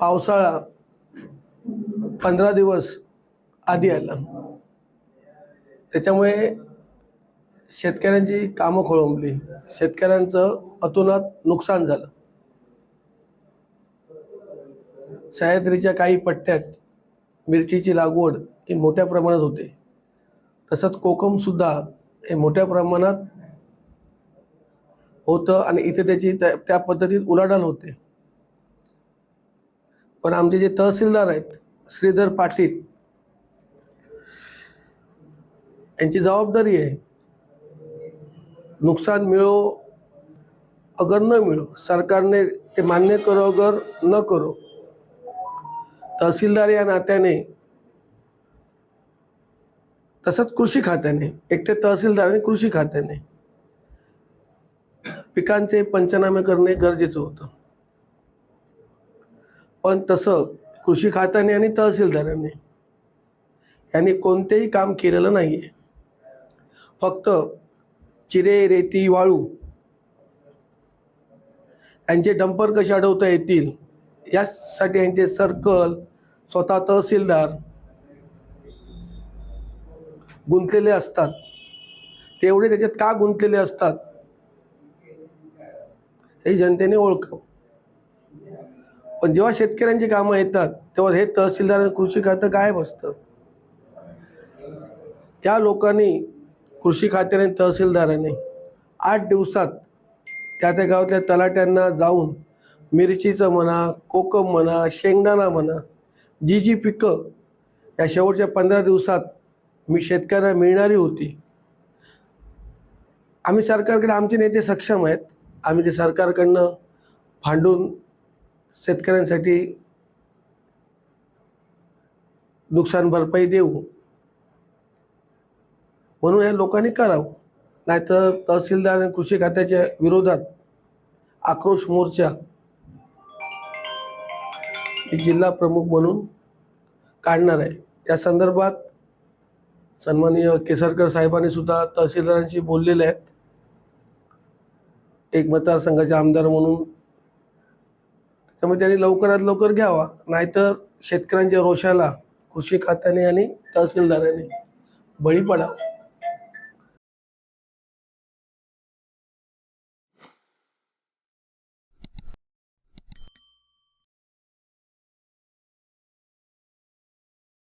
पावसाळा पंधरा दिवस आधी आला. त्याच्यामुळे शेतकऱ्यांची कामं खोळंबली. शेतकऱ्यांचं अतोनात नुकसान झालं. सह्याद्रीच्या काही पट्ट्यात मिरचीची लागवड ही मोठ्या प्रमाणात होते. तसंच कोकमसुद्धा हे मोठ्या प्रमाणात होतं आणि इथे त्याची त्या त्या पद्धतीत उलाढाल होते. पण आमचे जे तहसीलदार आहेत श्रीधर पाटील यांची जबाबदारी आहे नुकसान मिळो अगर न मिळो सरकारने ते मान्य करो अगर न करो. तहसीलदार या नात्याने तसंच कृषी खात्याने एकटे तहसीलदार आणि कृषी खात्याने पिकांचे पंचनामे करणे गरजेचं होतं. पण तसं कृषी खात्याने आणि तहसीलदारांनी यांनी कोणतेही काम केलेलं नाही आहे फक्त चिरे रेती वाळू यांचे डंपर कसे अडवता येतील यासाठी यांचे सर्कल स्वतः तहसीलदार गुंतलेले असतात. तेवढे त्याच्यात का गुंतलेले असतात हे जनतेने ओळखावं. पण जेव्हा शेतकऱ्यांची कामं येतात तेव्हा हे तहसीलदार आणि कृषी खातं गायब असतं. त्या लोकांनी कृषी खात्याने तहसीलदाराने आठ दिवसात त्या त्या गावातल्या तलाट्यांना जाऊन मिरचीचं म्हणा कोकम म्हणा शेंगदाणा म्हणा जी जी पिकं या शेवटच्या पंधरा दिवसात मी शेतकऱ्यांना मिळणारी होती. आम्ही सरकारकडे आमचे नेते सक्षम आहेत. आम्ही ते सरकारकडनं भांडून शेतकऱ्यांसाठी नुकसान भरपाई देऊ. म्हणून या लोकांनी करावं. नाहीतर तहसीलदार आणि कृषी खात्याच्या विरोधात आक्रोश मोर्चा जिल्हा प्रमुख म्हणून काढणार आहे. या संदर्भात सन्माननीय केसरकर साहेबांनी सुद्धा तहसीलदारांशी बोललेले आहेत. एक मतदारसंघाचे आमदार म्हणून त्यामुळे त्यांनी लवकरात लवकर घ्यावा. नाहीतर शेतकऱ्यांच्या रोषाला कृषी खात्याने आणि तहसीलदारांनी बळी पडावं.